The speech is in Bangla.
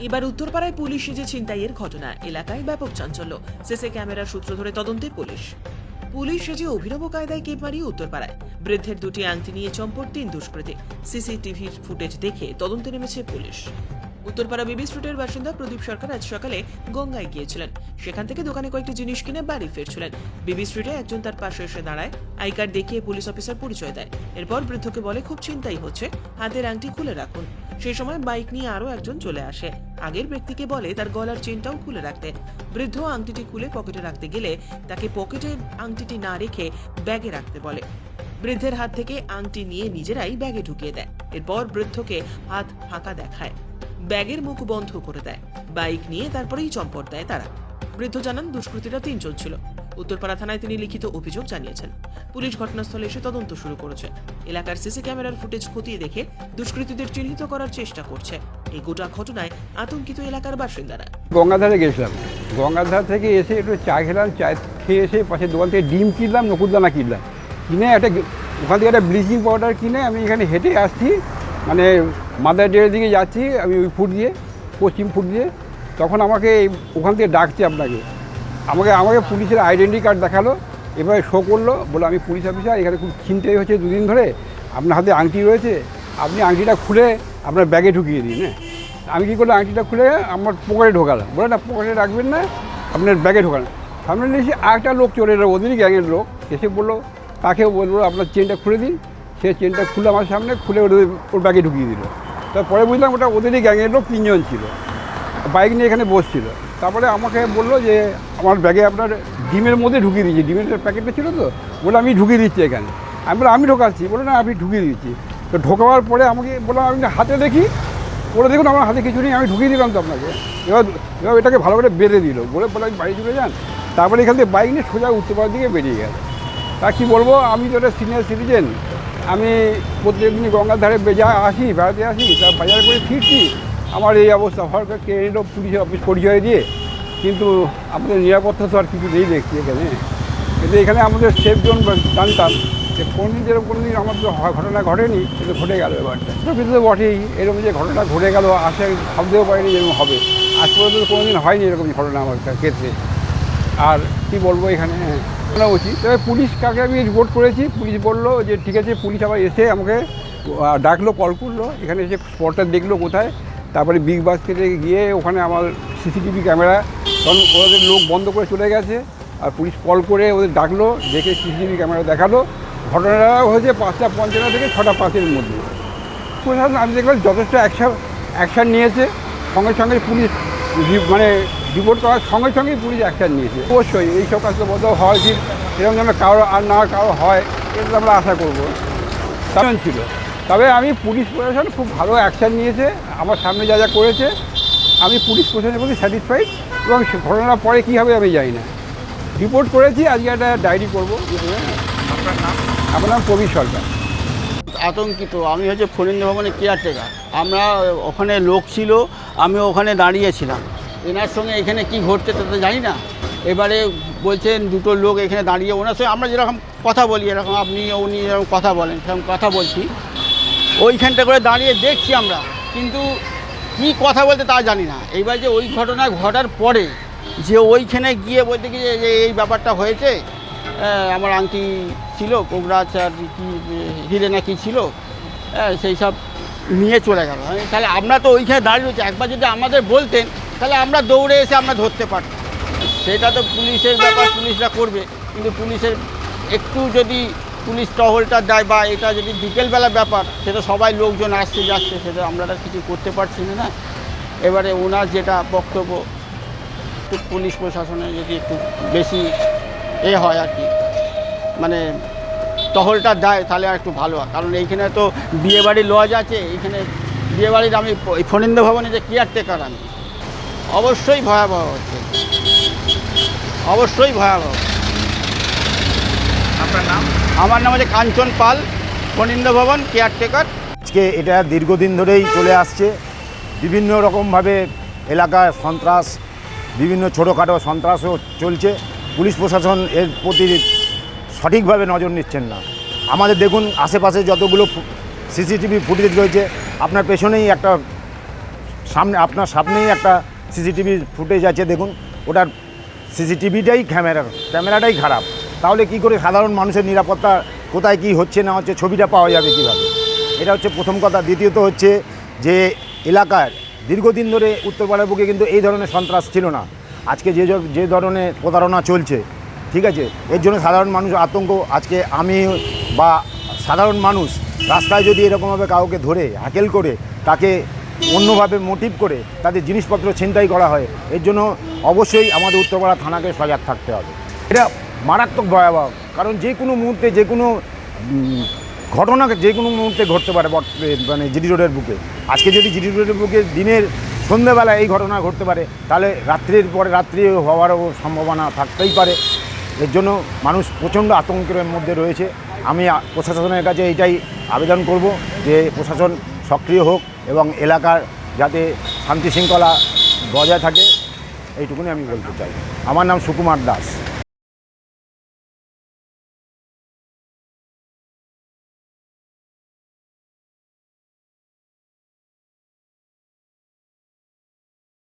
এবার উত্তরপাড়ায় পুলিশ সেজে ছিনতাইয়ের ঘটনা, এলাকায় ব্যাপক চাঞ্চল্য। সিসি ক্যামেরার সূত্র ধরে তদন্তে পুলিশ। পুলিশ সেজে অভিনব কায়দায় কেপ মারিয়ে উত্তরপাড়ায়। বৃদ্ধের দুটি আংটি নিয়ে চম্পট তিন দুষ্কৃতী। সিসিটিভির ফুটেজ দেখে তদন্তে নেমেছে পুলিশ। উত্তরপাড়া বিবি স্ট্রিটের বাসিন্দা প্রদীপ সরকার আজ সকালে গঙ্গায় গিয়েছিলেন। সেখান থেকে দোকানে কয়েকটি জিনিস কিনে বাড়ি ফিরছিলেন। বিবি স্ট্রিটে একজন তার পাশে এসে দাঁড়ায়। আই কার্ড দেখিয়ে পুলিশ অফিসার পরিচয় দেয়। এরপর বৃদ্ধকে বলে, খুব চিন্তাই হচ্ছে। হাতের আংটি খুলে রাখুন। সেই সময় বাইক নিয়ে আরও একজন চলে আসে। আগের ব্যক্তিকে বলে তার গলার চেনটাও খুলে রাখতে। বৃদ্ধ আংটিটি খুলে পকেটে রাখতে গেলে তাকে পকেটে আংটিটি না রেখে ব্যাগে রাখতে বলে। বৃদ্ধের হাত থেকে আংটি নিয়ে নিজেরাই ব্যাগে ঢুকিয়ে দেয়। এরপর বৃদ্ধকে হাত ফাঁকা দেখায়। ব্যাগের মুখ বন্ধ করে দেয়। বাইক নিয়ে তারপরেই চম্পট দেয় তারা। বৃদ্ধ জানান, দুষ্কৃতীরা তিনজন ছিল। উত্তরপাড়া থানায় তিনি লিখিত অভিযোগ জানিয়েছেন। পুলিশ ঘটনাস্থলে এসে তদন্ত শুরু করেছে। এলাকার সিসি ক্যামেরার ফুটেজ খতিয়ে দেখে দুষ্কৃতীদের চিহ্নিত করার চেষ্টা করছে। এই গোটা ঘটনায় আতঙ্কিত এলাকার বাসিন্দারা। গঙ্গাধারে গেছিলাম। গঙ্গাধার থেকে এসে একটু চা খেলাম, চা খেয়ে এসে পাশের দোকান থেকে ডিম কিনলাম নকুরদানা কিনলাম। কিনে একটা ওখান থেকে একটা ব্লিচিং পাউডার কিনে আমি এখানে হেঁটে আসছি। মানে মাদার ডের দিকে যাচ্ছি আমি ওই ফুট দিয়ে, পশ্চিম ফুট দিয়ে। তখন আমাকে ওখান থেকে ডাকছে আপনাকে। আমাকে আমাকে পুলিশের আইডেন্টি কার্ড দেখাল, এবারে শো করল বলে আমি পুলিশ অফিসার এখানে খুব চিন্তাই হচ্ছে দুদিন ধরে, আপনার হাতে আংটি রয়েছে, আপনি আংটিটা খুলে আপনার ব্যাগে ঢুকিয়ে দিন হ্যাঁ? আমি কী করলাম, আংটিটা খুলে আমার পকেটে ঢোকালাম, বলে, না পকেটে রাখবেন না, আপনার ব্যাগে ঢোকান সামনে এসে আরেকটা লোক চলে এলো, ওদেরই গ্যাংয়ের লোক, এসে বলল, তাকে বলল আপনার চেনটা খুলে দিন। সে চেনটা খুলে আমার সামনে, খুলে ওদের ওর ব্যাগে ঢুকিয়ে দিল। তারপরে বুঝলাম ওটা ওদেরই গ্যাংয়ের লোক, তিনজন ছিল। বাইক নিয়ে এখানে বসছিল। তারপরে আমাকে বলল যে, আমার ব্যাগে আপনার ডিমের মধ্যে ঢুকিয়ে দিয়েছি, ডিমের প্যাকেটটা ছিল তো বলে আমি ঢুকিয়ে দিচ্ছি এখানে। আমি বলে আমি ঢোকাচ্ছি বলে না, আমি ঢুকিয়ে দিচ্ছি। তো ঢোকাবার পরে আমাকে বললাম, আমি হাতে দেখি, বলে দেখুন, আমার হাতে কিছু নেই, আমি ঢুকিয়ে দিলাম তো আপনাকে। এবার এবার এটাকে ভালো করে বেঁধে দিল, বলে বলে আমি বাড়ি চলে যান। তারপরে এখান থেকে বাইক নিয়ে সোজা উত্তর পাড়ার দিকে বেরিয়ে গেল। তা কী বলব, আমি তো একটা সিনিয়র সিটিজেন আমি প্রত্যেক দিনই গঙ্গার ধারে বেজা আসি, বেড়াতে আসি, তা বাজার করে ফিরছি আমার এই অবস্থা হরকার কে এলো পুলিশ অফিস পরিচয় দিয়ে, কিন্তু আমাদের নিরাপত্তা তো আর কিছু নেই দেখছি এখানে। কিন্তু এখানে আমাদের সেফ জোন জানতাম যে কোনদিন যেরকম কোনোদিন আমাদের ঘটনা ঘটেনি, কিন্তু ঘটে গেল এবারটা। তো কিন্তু তো বটেই, এরকম যে ঘটনা ঘটে গেল, আশা ভাবতেও পারিনি যেরকম হবে। আজ পর্যন্ত কোনোদিন হয়নি এরকম ঘটনা আমার ক্ষেত্রে। আর কি বলব এখানে? বলা উচিত। তবে পুলিশ কাকে আমি রিপোর্ট করেছি, পুলিশ বলল যে, ঠিক আছে, পুলিশ আবার এসে আমাকে ডাকলো কল করল। এখানে এসে স্পটটা দেখল কোথায়? তারপরে বিগ বাস্কেটে গিয়ে ওখানে আমার সিসিটিভি ক্যামেরা তখন ওদের লোক বন্ধ করে চলে গেছে, আর পুলিশ কল করে ওদের ডাকলো, দেখে সিসিটিভি ক্যামেরা দেখাল। ঘটনাটা হয়েছে পাঁচটা পঞ্চান্ন থেকে ছটা পাঁচের মধ্যে। প্রশাসন আমি দেখলাম যথেষ্ট অ্যাকশন অ্যাকশান নিয়েছে। সঙ্গে সঙ্গে পুলিশ মানে রিপোর্ট করার সঙ্গে সঙ্গেই পুলিশ অ্যাকশান নিয়েছে। অবশ্যই এইসব কাজটা বোধহয় হওয়া উচিত। এরকম যেন কারও আর না কারও হয়, এটা আমরা আশা করব। তেমন ছিল। তবে আমি পুলিশ প্রশাসন খুব ভালো অ্যাকশান নিয়েছে আমার সামনে যা যা করেছে আমি পুলিশ প্রশাসনের প্রতি স্যাটিসফাইড এবং সে ঘটনার পরে কী হবে আমি জানি না। রিপোর্ট করেছি আজকে একটা ডায়েরি করব। আমার নাম প্রবীর সরকার। আতঙ্কিত আমি হচ্ছে ফরিন্দ ভবনের কেয়ারটেকার আমরা ওখানে লোক ছিল আমি ওখানে দাঁড়িয়েছিলাম এনার সঙ্গে এখানে কি ঘটছে তা তো জানি না। এবারে বলছেন দুটো লোক এখানে দাঁড়িয়ে ওনার সঙ্গে আমরা যেরকম কথা বলি এরকম আপনি উনি এরকম কথা বলেন সেরকম কথা বলছি। ওইখানটা করে দাঁড়িয়ে দেখছি আমরা। কিন্তু কি কথা বলতে তা জানি না। এইবার যে ওই ঘটনা ঘটার পরে যে ওইখানে গিয়ে বলতে কি যে এই ব্যাপারটা হয়েছে আমার আংটি ছিল কোকরাচ আর কি হিরে না কি ছিল সেই সব নিয়ে চলে গেল। তাহলে আমরা তো ওইখানে দাঁড়িয়ে রয়েছি। একবার যদি আমাদের বলতেন, তাহলে আমরা দৌড়ে এসে আমরা ধরতে পারতাম। সেটা তো পুলিশের ব্যাপার, পুলিশরা করবে। কিন্তু পুলিশের একটু যদি পুলিশ টহলটা দেয় বা এটা যদি বিকেলবেলা ব্যাপার সেটা সবাই লোকজন আসছে, যাচ্ছে সেটা আমরা কিছু করতে পারছি না এবারে ওনার যেটা বক্তব্য পুলিশ প্রশাসনে যদি একটু বেশি এ হয় আর কি মানে টহলটা দেয়, তাহলে আর একটু ভালো হয়। কারণ এইখানে তো বিয়েবাড়ির লজ আছে, এইখানে বিয়েবাড়ির আমি ফণীন্দ্র ভবনে যে কেয়ারটেকার আমি, অবশ্যই ভয়াবহ হচ্ছে। অবশ্যই ভয়াবহ। আপনার নাম? আমার নাম হচ্ছে কাঞ্চন পাল ফণীন্দ্র ভবন কেয়ারটেকার আজকে এটা দীর্ঘদিন ধরেই চলে আসছে। বিভিন্ন রকমভাবে এলাকায় সন্ত্রাস, বিভিন্ন ছোটোখাটো সন্ত্রাসও চলছে। পুলিশ প্রশাসন এর প্রতি সঠিকভাবে নজর নিচ্ছেন না। আমাদের দেখুন, আশেপাশে যতগুলো সিসিটিভি ফুটেজ রয়েছে, আপনার পেছনেই একটা, সামনে, আপনার সামনেই একটা সিসিটিভি ফুটেজ আছে, দেখুন। ওটার সিসিটিভিটাই ক্যামেরা ক্যামেরাটাই খারাপ। তাহলে কি করে সাধারণ মানুষের নিরাপত্তা কোথায় কি হচ্ছে না হচ্ছে ছবিটা পাওয়া যাবে কীভাবে? এটা হচ্ছে প্রথম কথা। দ্বিতীয়ত হচ্ছে যে এলাকার দীর্ঘদিন ধরে উত্তরপাড়ার বুকে কিন্তু এই ধরনের সন্ত্রাস ছিল না। আজকে যে যে ধরনের প্রতারণা চলছে, ঠিক আছে? এর জন্য সাধারণ মানুষ আতঙ্ক। আজকে আমি বা সাধারণ মানুষ রাস্তায় যদি এরকমভাবে কাউকে ধরে, হ্যাকেল করে, তাকে অন্যভাবে মোটিভ করে তাদের জিনিসপত্র ছিনতাই করা হয়, এর জন্য অবশ্যই আমাদের উত্তরপাড়া থানাকে সজাগ থাকতে হবে। এটা মারাত্মক ভয়াবহ। কারণ যে কোনো মুহূর্তে, যে কোনো ঘটনা যে কোনো মুহূর্তে ঘটতে পারে মানে জিডি রোডের বুকে। আজকে যদি জিডি রোডের বুকে দিনের সন্ধ্যেবেলা এই ঘটনা ঘটতে পারে, তাহলে রাত্রির পরে রাত্রি হওয়ারও সম্ভাবনা থাকতেই পারে। এর জন্য মানুষ প্রচণ্ড আতঙ্কের মধ্যে রয়েছে। আমি প্রশাসনের কাছে এইটাই আবেদন করব যে প্রশাসন সক্রিয় হোক এবং এলাকার যাতে শান্তি শৃঙ্খলা বজায় থাকে, এইটুকুনি আমি বলতে চাই। আমার নাম সুকুমার দাস।